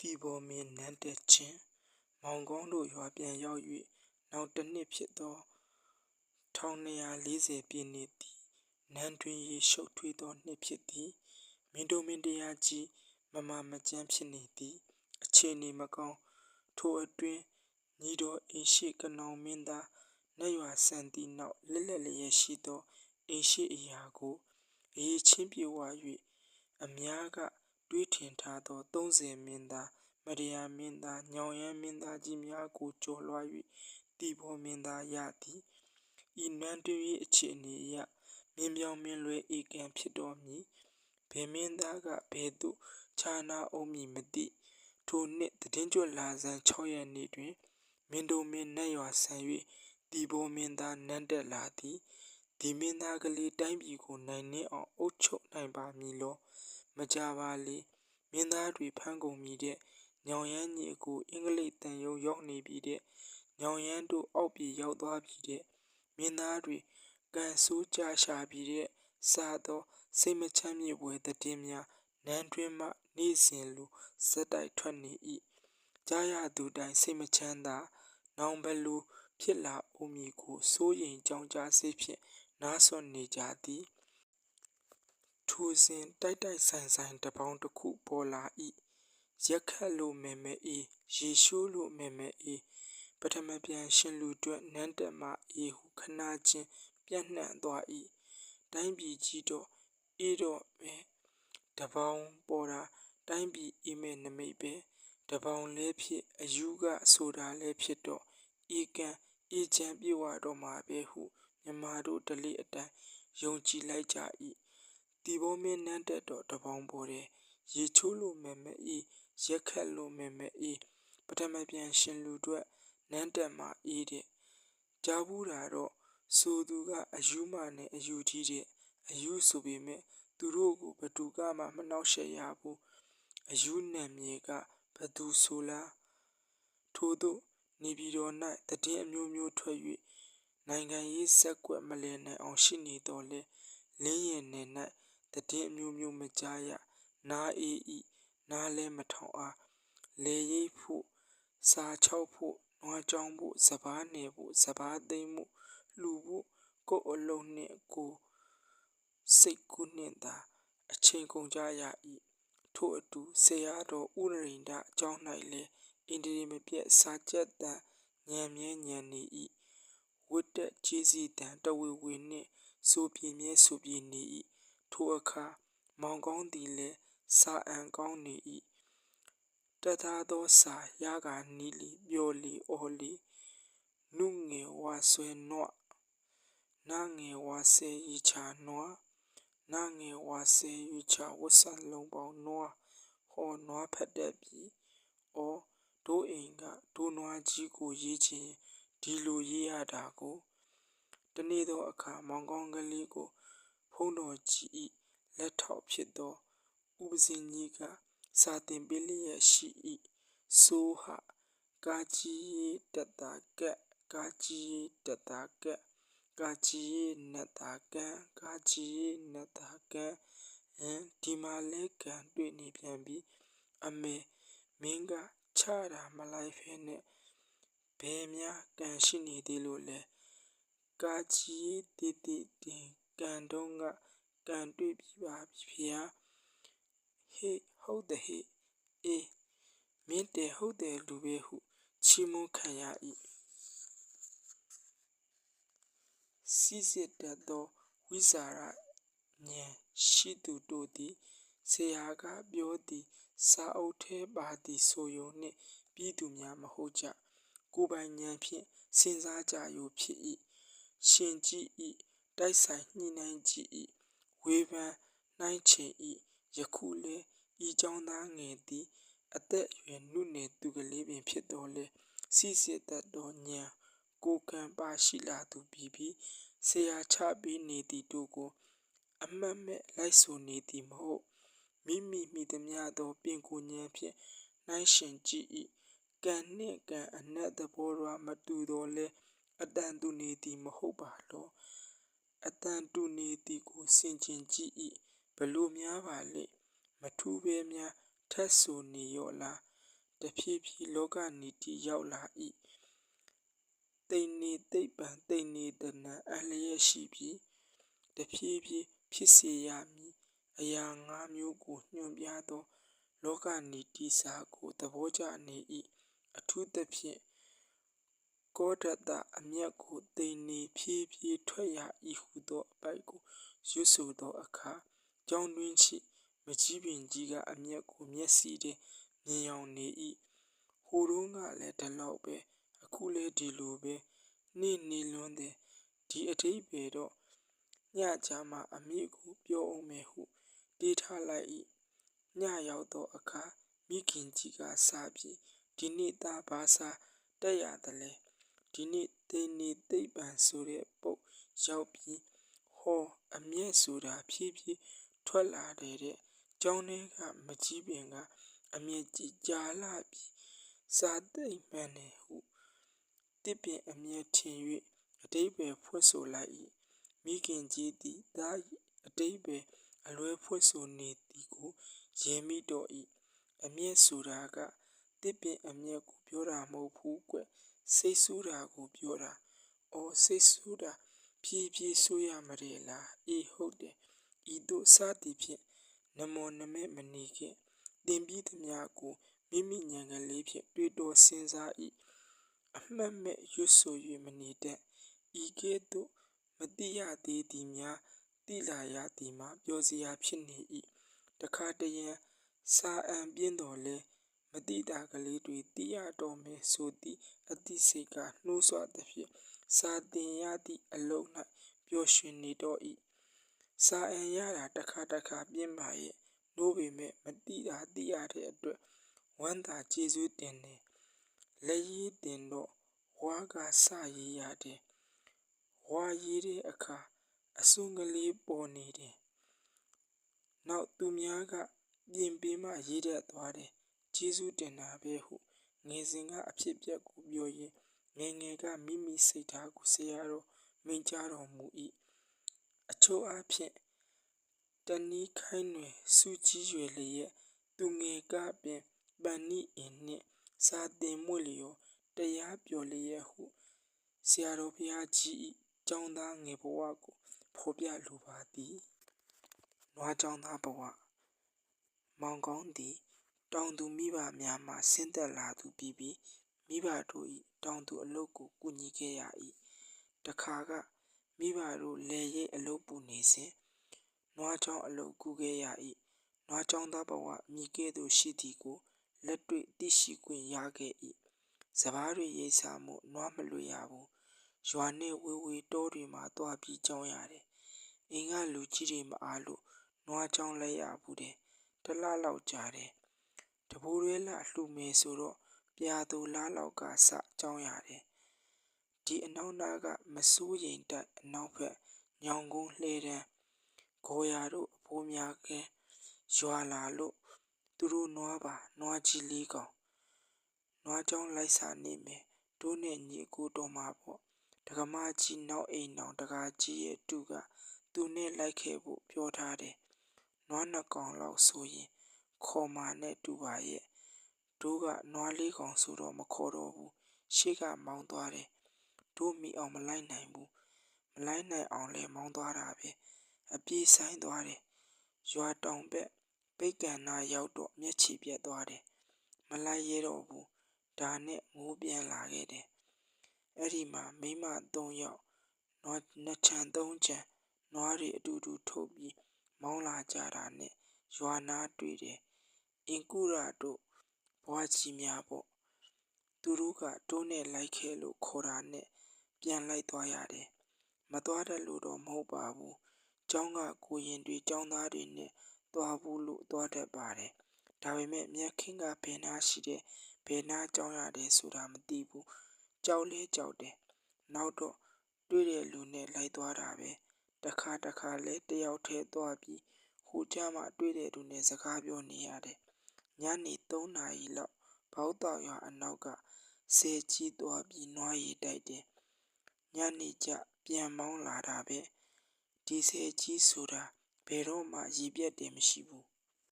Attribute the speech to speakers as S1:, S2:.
S1: တီဘောမင်းနန်းတက်ခြင်းမောင်ကောင်းတို့ရွာပြန်ရောက်၍နောက်တစ်နှစ်ဖြစ်သော1240ပြည့်နှစ်သည်နန်းတွင်ရေရှုပ်ထွေးသောနှစ်ဖြစ်သည်မင်းတို့မင်းတရားကြီးမမမကျန်းဖြစ်နေသည်အခြေအနေမကောင်းထိုအတွင်းညီတော်အိမ်ရှိကနောင်မင်းသားနတ်ရွာဆန်သည့်နောက်လက်လက်လျက်ရှိသောအိမ်ရှိအရာကိုအရေးချင်းပြေဝ၍အများက တွေးထင်ထားသော30မင်းသားမရယာမင်းသားညောင်ရမ်းမင်းသားကြီးများကိုကျော်လွှား၍တီဘောမင်းသားရသည်ဤနန်းတွင်၏အခြေအနေအရမင်းပြောင်းမင်းလွဲဧကံဖြစ်တော်မူဘယ်မင်းသားကဘယ်သို့ခြားနာအောင်မည်မသိထိုနှစ်တည်င်းကျွလာဆန်း6ရက်နေ့တွင်မင်းတို့မင်းနတ်ရွာဆန်၍တီဘောမင်းသားနန်းတက်လာသည်ဒီမင်းသားကလေးတိုင်းပြည်ကိုနိုင်နှင့်အောင်အုပ်ချုပ်နိုင်ပါမည်လော မကြပါလေမင်းသားတွေဖမ်းကုန်မိတဲ့ညောင်ရမ်းညီအကိုအင်္ဂလိပ်တန်ယုံရောက်နေပြီတဲ့ညောင်ရမ်းတို့အောက်ပြည်ရောက်သွားပြီတဲ့မင်းသားတွေကန်ဆိုးကြရှာပြီးတဲ့စားသောစိတ်မချမ်းမြေပွဲတည်င်းများနန်းတွင်မှနေ့စဉ်လိုစက်တိုက်ထွက်နေ၏ကြားရသူတိုင်းစိတ်မချမ်းသာနောင်ဘလူဖြစ်လာအုံမည်ကိုစိုးရိမ်ကြောင်းကြားစိဖြင့်နားဆွနေကြသည် ထိုစဉ်တိုက်တိုက်ဆိုင်ဆိုင်တပေါင်းတစ်ခုပေါ်လာ၏ရက်ခတ်လို့မဲမဲအေးရေရှိုးလို့မဲမဲအေးပထမပြန်ရှင်လူတွက်နန်းတက်မှအေးဟုခနာချင်းပြန့်နှံ့သွား၏တိုင်းပြည်ကြီးတော့အေးတော့ပဲတပေါင်းပေါ်တာတိုင်းပြည်အေးမဲ့နမိတ်ပဲတပေါင်းလဲဖြစ်အယူကဆိုတာလဲဖြစ်တော့အေကန်အေချမ်းပြေဝတော့မှာပဲဟုမြမတို့ဒလိအတိုင်းယုံကြည်လိုက်ကြ၏ တီဘောမင်းနန်းတက်တော့တပေါင်းပေါ်တယ်ရေချိုးလို့မဲမဲအေးရက်ခတ်လို့မဲမဲအေးပထမပြန်ရှင်လူတို့နန်းတက်မှာအေးတဲ့ကြားဘူးတာတော့ဆိုသူကအယူမနဲ့အယူကြီးတဲ့အယူဆိုပေမဲ့သူတို့ကိုဘသူကမှမနှောက်ယှက်ရဘူးအယူနာမည်ကဘသူဆိုလားထို့သို့နေပြည်တော်၌တည်င်းအမျိုးမျိုးထွက်၍နိုင်ငံရေးစက်ကွက်မလည်နိုင်အောင်ရှိနေတော်လဲလင်းရင်နယ်၌ တည်င်းအမျိုးမျိုးမကြားရနားအေးဤနားလဲမထောင်အားလေရိပ်ဖို့စာချောက်ဖို့နွားကြောင်ဖို့စပားနယ်ဖို့စပားသိမ်းဖို့လှူဖို့ကိုယ်အလုံးနှင့်ကိုစိတ်ကူးနှင့်သာအချိန်ကုန်ကြရ၏ထို့အတူဆရာတော်ဥရိန္ဒအကြောင်း၌လည်းအင်ဒီရီမပြတ်စာကြက်တန်ညံမြဲညံနေ၏ဝတ်တက်ကြီးစီတန်တဝေဝေနှင့်ဆိုပြင်းမြဲဆိုပြင်းနေ၏ ထိုအခါမောင်ကောင်းသည်လည်းစာအံကောင်းနေ၏တသားသောစာရကာနီးလီပြောလီအော်လီနုငယ်ဝါဆွဲနွနာငယ်ဝါဆဲရီချာနွားနာငယ်ဝါဆဲရီချာဝတ်ဆန်လုံးပေါင်းနွားဟောနွားဖက်တဲ့ပြီအော်ဒိုးအိမ်ကဒိုးနွားကြီးကိုရေးချင်ဒီလိုရေးရတာကို တနေ့သောအခါမောင်ကောင်းကလေးကို ဖုံးတော်ကြီး၏လက်ထောက်ဖြစ်သောဥပဇင်းကြီးကစာတင်ပေးလျက်ရှိ၏ဆိုဟာကာကြီးတတာကက်ကာကြီးတတာကက်ကာကြီးနတာကန်ကာကြီးနတာကန်အင်းဒီမှာလဲကန်တွေ့နေပြန်ပြီအမေမင်းကချတာမလိုက်ဖဲနဲ့ဘယ်များကန်ရှိနေသေးလို့လဲကာကြီးတီတီတင် ကန်တုံးကကန်တွေ့ပြီပါဗျာဟေးဟုတ်တယ်ဟေးအေးမင်းတယ်ဟုတ်တယ်လူပဲဟုချီးမွမ်းခံရ၏စီစစ်တတ်သောဝိဇာရဉာဏ်ရှိသူတို့သည်ဆရာကပြောသည်စာအုပ်ထဲပါသည်ဆိုယုံနှင့်ပြည်သူများမဟုတ်ကြကိုယ်ပိုင်ဉာဏ်ဖြင့်စဉ်းစားကြယူဖြစ်၏ရှင်ကြည်၏ တိုက်ဆိုင်ညှိနှိုင်းကြည့်၏ဝေဖန်နှိုင်းချင်၏ယခုလဲဤเจ้าသားငယ်သည်အသက်အရွယ်နုနယ်သူကလေးပင်ဖြစ်တော်လဲစီစစ်တတ်သောဉာဏ်ကိုကံပါရှိလာသူပြီးပြီးဆရာချပေးနေသည်တို့ကို အမှတ်မဲ့လိုက်ဆိုနေသည်မဟုတ်မိမိမိသည်များသောပင်ကိုဉာဏ်ဖြင့်နှိုင်းရှင်ကြည့်၏ကံနှင့်ကံအနက်သဘောတော်မတူတော်လဲအတန်တူနေသည်မဟုတ်ပါလော အတန်တူနေသည်ကိုဆင်ခြင်ကြည့်၏ဘလို့များပါလေမထူးပဲများထက်ဆိုနေရော့လားတဖြည်းဖြည်းလောကနီတိရောက်လာ၏တိန်နေသိပ်ပံတိန်နေတနံအလျက်ရှိပြီးတဖြည်းဖြည်းဖြစ်စေရမည်အရာငါးမျိုးကိုညွှန်ပြသော လောကနီတိစာကိုသဘောကျနေ၏အထူးသဖြင့် ကောဒတအမျက်ကိုတိန်နေဖြည်းဖြည်းထွက်ရ၏ဟုသောအပိုက်ကိုရွတ်ဆိုသောအခါကြောင်းတွင်ရှိမကြီးပင်ကြီးကအမျက်ကိုမျက်စိတွင်မြင်အောင်နေ၏ဟိုတုန်းကလည်းဒီလောက်ပဲအခုလည်းဒီလိုပဲနေ့နေလွန်းတဲ့ဒီအထိပ္ပယ်တော့ညချာမှအမိကိုပြောအောင်မယ်ဟုတေးထားလိုက်၏ညရောက်သောအခါမိခင်ကြီးကစားပြီးဒီနေ့သားဘာစားတက်ရသလဲ ဒီနေ့သိနေသိပ္ပံဆိုတဲ့ပုတ်ရောက်ပြီးဟောအမျက်ဆိုတာဖြည်းဖြည်းထွက်လာတယ်တဲ့ကျောင်းထဲကမကြီးပင်ကအမျက်ကြီးကြာလာပြီးစားသိမ့်မှန်တယ်ဟုတစ်ပင်အမျက်ထင်၍အတိပယ်ဖွင့်ဆိုလိုက်၏မိခင်ကြီးသည်သားအတိပယ်အလွဲဖွင့်ဆိုနေသည်ကိုရင်မိတော့၏အမျက်ဆိုတာကတစ်ပင်အမျက်ကိုပြောတာမဟုတ်ဘူးကွ စိတ်ဆိုးတာကိုပြောတာအော်စိတ်ဆိုးတာဖြည်းဖြည်းဆိုးရမတယ်လားအေးဟုတ်တယ်ဤသို့စသည်ဖြင့်နမောနမဲမနေခင်တင်ပြီးသမျှကိုမိမိဉာဏ်ကလေးဖြင့်တွေးတောစဉ်းစား၏အမှတ်မဲ့ရွတ်ဆို၍မနေတတ်ဤကဲ့သို့မတိရသေးသည်များတိလာရသည်မှာပြောစရာဖြစ်နေ၏တခါတရံစာအံပြင်းတော်လဲ မတိတာကလေးတွေတိရတော်မယ်ဆိုသည့်အသိစိတ်ကနှိုးဆွသဖြင့်စာတင်ရသည့်အလုံး၌ပျော်ရွှင်နေတော့၏စာအံရတာတခါတခါပြင်းပါရဲ့နိုးပေမဲ့မတိတာတိရတဲ့အတွက်ဝမ်းသာကျေးဇူးတင်တယ်လက်ရည်တင်တော့ဝါကစရေးရတယ်ဝါရေးတဲ့အခါအစွန်းကလေးပေါ်နေတယ်နောက်သူများကပြင်ပေးမှရေးတတ်သွားတယ် ကျေးဇူးတင်တာပဲဟုငယ်စဉ်ကအဖြစ်ပြက်ကိုပြောရင်းငယ်ငယ်ကမိမိစိတ်ထားကိုဆရာတော်မိန့်ကြားတော်မူ၏အချို့အဖြစ်တနည်းခိုင်းတွင်စူကြီးရွယ်လျက်သူငယ်ကပင်ပန်နိအင်နှင့်စာတင်မွေလျော်တရားပြောလျက်ဟုဆရာတော်ဘုရားကြီး၏ကျောင်းသားငယ်ဘဝကိုဖော်ပြလိုပါသည်နွားကျောင်းသားဘဝမောင်ကောင်းသည် တောင်သူမိဘများမှဆင်းသက်လာသူပြီးပြီးမိဘတို့၏တောင်သူအလုပ်ကိုကူညီခဲ့ရ၏တခါကမိဘတို့လေရိပ်အလုပ်ပူနေစဉ်နွားချောင်းအလုပ်ကူခဲ့ရ၏နွားချောင်းသားဘဝမိကဲ့သို့ရှိသည်ကိုလက်တွေ့သိရှိခွင့်ရခဲ့၏စပားတွေရိတ်စားမှုနွားမလွေရဘူးရွာနဲ့ဝေဝေတောတွေမှာတွားပြီးကြောင်းရတယ်အင်းကလူကြီးတွေမအားလို့နွားချောင်းလိုက်ရဘူးတယ်တလလောက်ကြာတယ် တဘိုးရဲလာလှူမယ်ဆိုတော့ပြာသူလားလောက်ကစကြောင်းရတယ်ဒီအနောက်နားကမစိုးရင်တက်အနောက်ဘက်ညောင်ကုန်းလှဲတန်းဂေါ်ရတို့အဖိုးများကရွာလာလို့သူတို့နွားပါနွားကြီးလေးကောင်နွားကြောင်းလိုက်စာနေမယ်တို့နဲ့ညီကိုတော်မှာပေါ့ဒကမကြီးနောက်အိမ်အောင်တကာကြီးရဲ့တူကသူနဲ့လိုက်ခဲ့ဖို့ပြောထားတယ်နွားနှစ်ကောင်လောက်ဆိုရင် ခေါ်မာနဲ့တူပါရဲ့တို့ကနွားလေးကောင်ဆိုတော့မခေါ်တော့ဘူးရှေ့ကမောင်းသွားတယ်တို့မိအောင်မလိုက်နိုင်ဘူးမလိုက်နိုင်အောင်လဲမောင်းသွားတာပဲအပြေးဆိုင်သွားတယ်ရွာတောင်ဘက်ပိတ်ကန်နာရောက်တော့မျက်ခြေပြက်သွားတယ်မလိုက်ရတော့ဘူးဒါနဲ့ငိုးပြန်လာခဲ့တယ်အဲ့ဒီမှာမိမ၃ယောက်နွားနှစ်ချံသုံးချံနွားတွေအတူတူထုတ်ပြီးမောင်းလာကြတာနဲ့ရွာနာတွေ့တယ် အင်ကူရာတို့ဘွားကြီးများပေါ့သူတို့ကတိုးနဲ့လိုက်ခဲလို့ခေါ်တာနဲ့ပြန်လိုက်သွားရတယ်မသွားတတ်လို့တော့မဟုတ်ပါဘူးကျောင်းကကိုရင်တွေကျောင်းသားတွေနဲ့သွားဘူးလို့သွားတတ်ပါတယ်ဒါပေမဲ့မြက်ခင်းကဘယ်နာရှိတဲ့ဘယ်နာကျောင်းရတယ်ဆိုတာမသိဘူးကြောက်လဲကြောက်တယ်နောက်တော့တွေ့တဲ့လူနဲ့လိုက်သွားတာပဲတခါတခါလဲတယောက်ထဲသွားပြီးဟိုကြမှာတွေ့တဲ့သူနဲ့စကားပြောနေရတယ် ညနေ3နာရီလောက်ဘောက်တောက်ရွာအနောက်ကဆဲကြီးသွားပြီးနွားရည်တိုက်တယ်ညနေကျပြန်မောင်းလာတာပဲဒီဆဲကြီးဆိုတာဘယ်တော့မှရည်ပြတ်တယ်မရှိဘူး